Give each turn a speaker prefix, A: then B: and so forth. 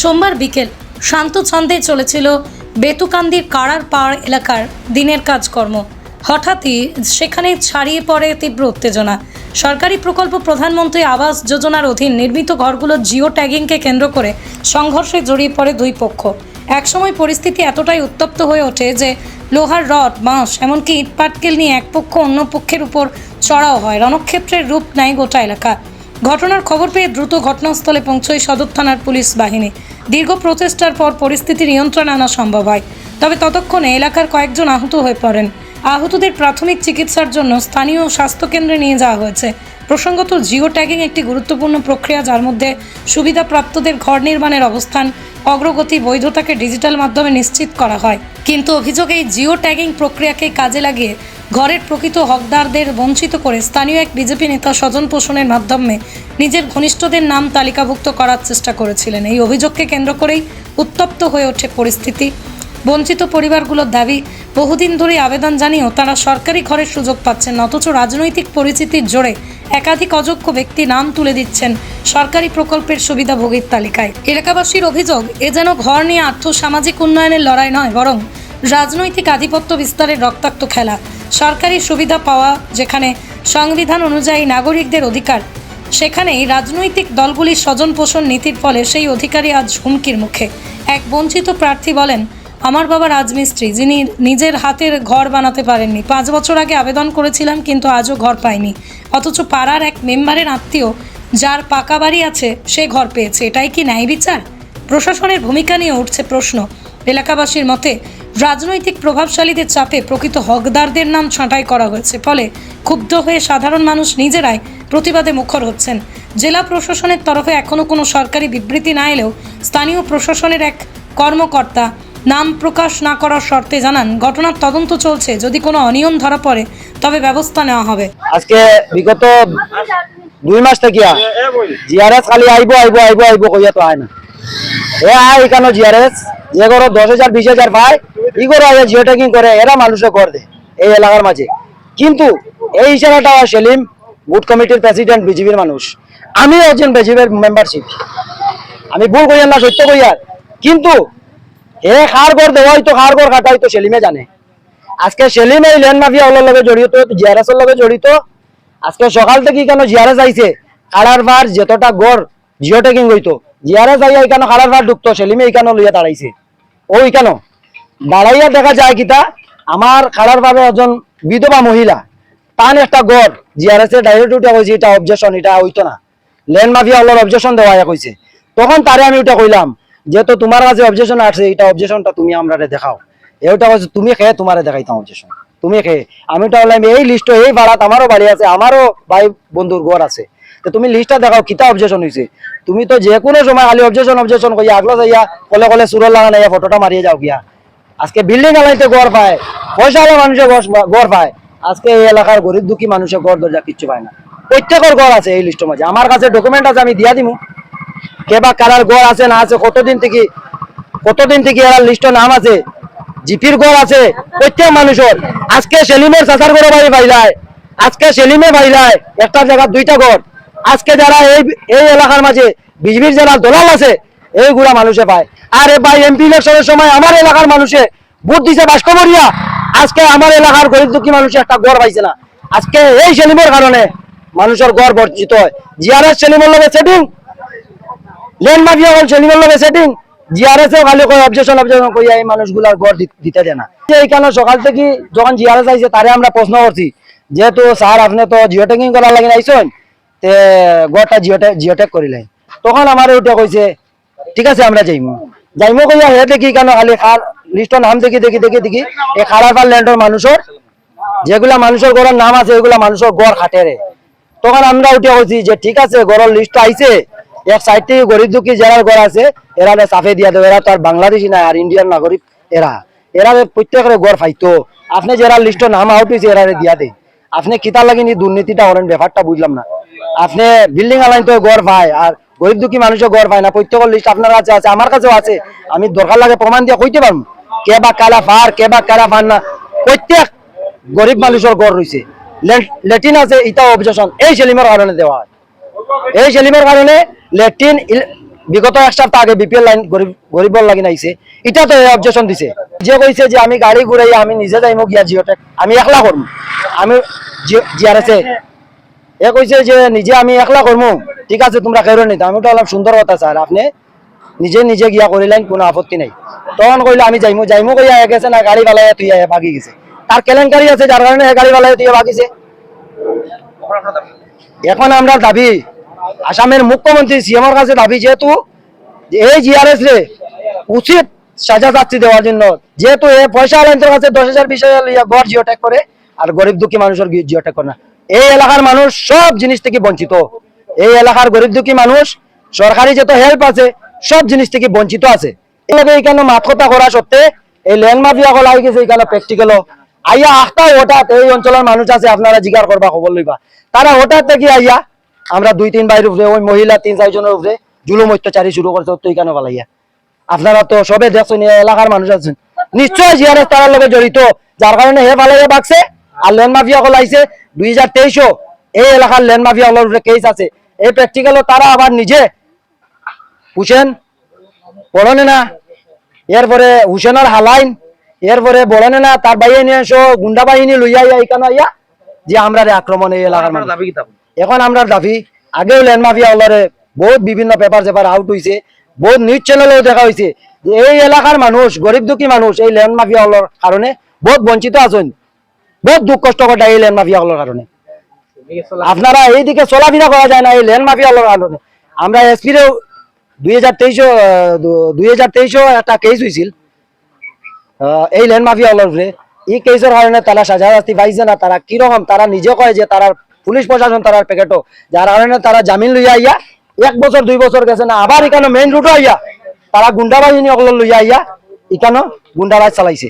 A: সোমবার বিকেল শান্ত ছন্দে চলেছিল বেতুকান্দির কাড়ার পাড় এলাকার দিনের কাজকর্ম। হঠাৎই সেখানে ছাড়িয়ে পড়ে তীব্র উত্তেজনা। সরকারি প্রকল্প প্রধানমন্ত্রী আবাস যোজনার অধীন নির্মিত ঘরগুলোর জিও ট্যাগিংকে কেন্দ্র করে সংঘর্ষে জড়িয়ে পড়ে দুই পক্ষ। একসময় পরিস্থিতি এতটাই উত্তপ্ত হয়ে ওঠে যে লোহার রড, বাঁশ, এমনকি ইটপাটকেল নিয়ে এক পক্ষ অন্য পক্ষের উপর চড়াও হয়। রণক্ষেত্রের রূপ নেয় গোটা এলাকা। ঘটনার খবর পেয়ে দ্রুত ঘটনাস্থলে পৌঁছয় সদর থানার পুলিশ বাহিনী। দীর্ঘ প্রচেষ্টার পর পরিস্থিতি নিয়ন্ত্রণ আনা সম্ভব হয়। তবে ততক্ষণে এলাকার কয়েকজন আহত হয়ে পড়েন। আহতদের প্রাথমিক চিকিৎসার জন্য স্থানীয় স্বাস্থ্যকেন্দ্রে নিয়ে যাওয়া হয়েছে। প্রসঙ্গত, জিও ট্যাগিং একটি গুরুত্বপূর্ণ প্রক্রিয়া যার মধ্যে সুবিধাপ্রাপ্তদের ঘর নির্মাণের অবস্থান, অগ্রগতি, বৈধতাকে ডিজিটাল মাধ্যমে নিশ্চিত করা হয়। কিন্তু অভিযোগ এই জিও ট্যাগিং প্রক্রিয়াকে কাজে লাগিয়ে ঘরের প্রকৃত হকদারদের বঞ্চিত করে স্থানীয় এক বিজেপি নেতা স্বজন পোষণের মাধ্যমে নিজের ঘনিষ্ঠদের নাম তালিকাভুক্ত করার চেষ্টা করেছিলেন। এই অভিযোগকে কেন্দ্র করেই উত্তপ্ত হয়ে ওঠে পরিস্থিতি। বঞ্চিত পরিবারগুলোর দাবি, বহুদিন ধরে আবেদন জানিয়েও তারা সরকারি ঘরের সুযোগ পাচ্ছেন অথচ রাজনৈতিক পরিচিতির জোরে একাধিক অযোগ্য ব্যক্তি নাম তুলে দিচ্ছেন সরকারি প্রকল্পের সুবিধাভোগীর তালিকায়। এলাকাবাসীর অভিযোগ, এ যেন ঘর নিয়ে আর্থ সামাজিক উন্নয়নের লড়াই নয়, বরং রাজনৈতিক আধিপত্য বিস্তারের রক্তাক্ত খেলা। সরকারি সুবিধা পাওয়া, যেখানে সংবিধান অনুযায়ী নাগরিকদের অধিকার, সেখানেই রাজনৈতিক দলগুলির স্বজন পোষণ নীতির ফলে সেই অধিকারী আজ হুমকির মুখে। এক বঞ্চিত প্রার্থী বলেন, আমার বাবা রাজমিস্ত্রি, যিনি নিজের হাতের ঘর বানাতে পারেননি। পাঁচ বছর আগে আবেদন করেছিলাম, কিন্তু আজও ঘর পাইনি। অথচ পাড়ার এক মেম্বারের আত্মীয়, যার পাকা বাড়ি আছে, সে ঘর পেয়েছে। এটাই কি ন্যায় বিচার? প্রশাসনের ভূমিকা নিয়ে উঠছে প্রশ্ন। এলাকাবাসীর মতে রাজনৈতিক প্রভাবশালীদের চাপে প্রকৃত হকদারদের নাম ছাঁটাই করা হয়েছে। ফলে ক্ষুব্ধ হয়ে সাধারণ মানুষ নিজেরাই প্রতিবাদে মুখর হচ্ছেন। জেলা প্রশাসনের তরফে এখনও কোনো সরকারি বিবৃতি না এলেও স্থানীয় প্রশাসনের এক কর্মকর্তা নাম প্রকাশ না করার শর্তে জানান, ঘটনার তদন্ত চলছে। যদি কোনো অনিয়ম ধরা পড়ে, তবে ব্যবস্থা নেওয়া হবে।
B: আজকে বিগত দুই মাস থেকে জিআরএস খালি আইব আইব আইব আইব, কইয়া তো আয় না। এ আয় এখানে জিআরএস, যে করো দশ হাজার, বিশ হাজার পায় ই করো আগে জিও ট্যাকিং করে, এরা মানুষে কর দে, এই হিসাবেটা সেলিম জানে। আজকে এই মাফিয়া জড়িত জড়িত। আজকে সকাল থেকে কেন জিআরএস আইছে? কালার ভার যতটা গড় জিও টেকিং হইতো। জিআরএস আইয়া এখানে ভার ঢুকতো? সেলিমে এখানে লইয়া দাঁড়াইছে? ওই কেন? দাঁড়াইয়া দেখা যায় কিতা? আমার কালার ভাবে একজন বিধবা মহিলা। তান একটা গড় জিআরএস এর ডাইরেক্ট উঠে কইছে, এটা অবজেকশন এটা হইতো না। ল্যান্ড মাফিয়া ওলার অবজেকশন দেওয়া কইছে। তখন তারে আমি ওটা কইলাম, যেহেতু তোমার কাছে অবজেকশন আসছে এটা অবজেকশনটা তুমি আমরা দেখাও। এটা হচ্ছে তুমি খেয়ে তোমারে দেখাইতাম অবজেকশন তুমি খেয়ে আমি ওটা বললাম, এই লিস্ট এই ভাড়াত আমারও বাড়ি আছে, আমারও ভাই বন্ধুর ঘর আছে। তো তুমি লিস্টটা দেখাও, কিতা অবজেকশন হয়েছে তুমি তো যে কোনো সময় খালি অবজেকশন অবজেকশন কইয়া আগলো যাইয়া কলে কলে সুরল লাগা নাইয়া ফটোটা মারিয়ে যাও গিয়া। আজকে বিল্ডিং আলাইতে গড় পায়, পয়সা আলা মানুষের গড়- পায়। আজকে এই এলাকার গরিব দুঃখী মানুষের গড় দরজা কিচ্ছু পায় না। প্রত্যেকের গড় আছে এই লিস্টের মাঝে আমার কাছে ডকুমেন্ট আছে, আমি দিয়া দিমু। কেবা কারার গড় আছে, না আছে, কতদিন থেকে কতদিন থেকে এরা লিস্ট নাম আছে? জিপির গড় আছে, প্রত্যেক মানুষের। আজকে সেলিমের চাচার গড় বাড়ি পাইলায় আজকে সেলিমে পাইলায় একটা জায়গা দুইটা গড় আজকে যারা এই এই এলাকার মাঝে বিজেপির যারা দলাল আছে এইগুলা মানুষে পায় আর ভাই এমপি ইলেকশনের সময় আমার এলাকার মানুষে ভোট দিছে বাস্কমরিয়া আজকে আমার এলাকার গরিব দুঃখী মানুষে একটা গড় পাইছে না। আজকে এই সেলিমের কারণে মানুষের গড় বর্জিত হয়। জিআরএস সেলিমের লগে সেটিং লেন মাফিয়া হল সেলিমের লগে সেটিং জিআরএস এ খালি কই অবজেকশন অবজেকশন এই মানুষগুলার গড় দিতে দেয় না। এইখানে সকাল থেকে যখন জিআরএস আইছে, তারে আমরা প্রশ্ন করছি, যেহেতু স্যার আপনি তো জিও ট্যাকিং করার লাগে আইছেন, তে গড়টা জিও জিওটেক করিলেন। তখন আমার ওটা কইছে ঠিক আছে, আমরা যাইমু। যাইমু কইয়া হে দেখি কেন খালি খার লিস্টর নাম দেখি দেখি দেখি দেখি। এই খারাপার ল্যান্ডর মানুষের, যেগুলা মানুষের গড়ের নাম আছে ওইগুলা মানুষের গড় খাটেরে তখন আমরা উঠে বলছি যে, ঠিক আছে গড়ের লিস্ট আইছে। এক সাইড থেকে গরিব দুঃখী যারা ঘর আছে, এরা সাফে দিয়া দেবে এরা তো আর বাংলাদেশি না, আর ইন্ডিয়ান নাগরিক এরা। এরা প্রত্যেকের গড় ফাইতো। আপনি যারা লিস্টের নাম আউট হয়েছে এরা দিয়া দে। আপনি কিতা লাগিনি দুর্নীতিটা করেন ব্যাপারটা বুঝলাম না। আপনি বিল্ডিং আলাইন তো গড় ভাই আর গরিব দুঃখী মানুষের গড় পায় না, প্রত্যেকের লিস্ট আপনার কাছে আছে, আমার কাছেও আছে। আমি দরকার লাগে প্রমাণ দিয়ে কইতে পারব। কে বা কালা ফার কে বা কালা ফার না, প্রত্যেক গরিব মানুষের গড় রয়েছে লেট্রিন আছে, ইটা অবজেকশন এই সেলিমের কারণে দেওয়া হয়। এই সেলিমের কারণে লেট্রিন বিগত এক সপ্তাহ আগে বিপিএল লাইন গরিব গরিবর লাগি নাইছে। এটা তো অবজেকশন দিছে। যে কইছে যে আমি গাড়ি ঘুরাই আমি নিজে যাইমো গিয়া জিওটেক, আমি একলা করম। আমি জিআরএসে এ কইছে যে নিজে আমি একলা করমু। ঠিক আছে, তোমরা কেউ নিতে আমি তো অলপ সুন্দর কথা স্যার আপনি নিজে নিজে গিয়া করিলেন কোনো আপত্তি নাই। তখন কইলে, আমি যাইমু যাইমু কইয়া গেছে, না গাড়ি বালাই তুই ভাগি গেছে। তার কেলেঙ্কারি আছে যার কারণে গাড়ি বালাই তুই ভাগিছে। এখন আমরা দাবি আসামের মুখ্যমন্ত্রী সিএমের কাছে দাবি, যেহেতু এই জিআরএস রে উচিত সাজা শাস্তি দেওয়ার জন্য, যেহেতু এ পয়সা আলাইন্তের কাছে দশ হাজার বিশ হাজার গড় জিও ট্যাগ করে আর গরিব দুঃখী মানুষের জিও ট্যাগ করে না। এই এলাকার মানুষ সব জিনিস থেকে বঞ্চিত। এই এলাকার গরিব দুঃখী মানুষ, সরকারি যত হেল্প আছে, সব জিনিস থেকে বঞ্চিত আছে। এলাকা এখানে মাত কথা করা সত্ত্বে এই ল্যান্ড মাফিয়া গেছে এখানে প্র্যাকটিক্যাল আইয়া আখটা হঠাৎ এই অঞ্চলের মানুষ আছে, আপনারা জিজ্ঞাসা করবা, খবর লইবা। তারা হঠাৎ থেকে আইয়া, আমরা দুই, তিন বাইরের উপরে ওই মহিলা তিন চারজনের উপরে জুলুম অত্যাচারী শুরু করছে তো এখানে পালাইয়া। আপনারা তো সবে দেখছেন এলাকার মানুষ আছেন। নিশ্চয় জিআরএস তার লগে জড়িত, যার কারণে হে পালাইয়া বাগছে। আর ল্যান্ড মাফিয়া কল আইছে দুই হাজার তেইশও। এই এলাকার ল্যান্ড মাফিয়া কলের উপরে কেস আছে। এই প্র্যাকটিক্যালও তারা আবার নিজে হুসেন পড়নে না? এরপরে হুসেনের হালাইন এরপরে বড়নে না? তার বাইরে নিয়ে এসো গুন্ডা বাহিনী লইয়া ইয়া এখানে ইয়া যে আমরা রে আক্রমণ এই এলাকার
C: দাবি
B: এখন আমরা দাবি আগেও ল্যান্ড মাফিয়া ওলারে বহুত বিভিন্ন পেপার চেপার আউট হয়েছে বহুত নিউজ চ্যানেলেও দেখা হয়েছে এই এলাকার মানুষ গরিব দুঃখী মানুষ এই ল্যান্ড মাফিয়া ওলার কারণে বহুত বঞ্চিত আছেন। বহুত দুঃখ কষ্ট করে এই মাফিয়া ওলার কারণে আপনারা এইদিকে চলাফেরা করা যায় না, এই মাফিয়া ওলার কারণে আমরা এসপিরেও দুই হাজার তেইশও দুই একটা কেস হয়েছিল এই ল্যান্ড মাফিয়া ওলার উপরে এই কেসের কারণে তারা সাজা শাস্তি পাইছে না তারা কীরকম তারা নিজে কয় যে তারা পুলিশ প্রশাসন তারার প্যাকেটও যার কারণে তারা জামিন লইয়া আইয়া, এক বছর দুই বছর গেছে না, আবার এখানে মেইন রুটও আইয়া তারা গুন্ডা বাহিনী অকল লইয়া আইয়া এখানে গুন্ডারাজ চালাইছে।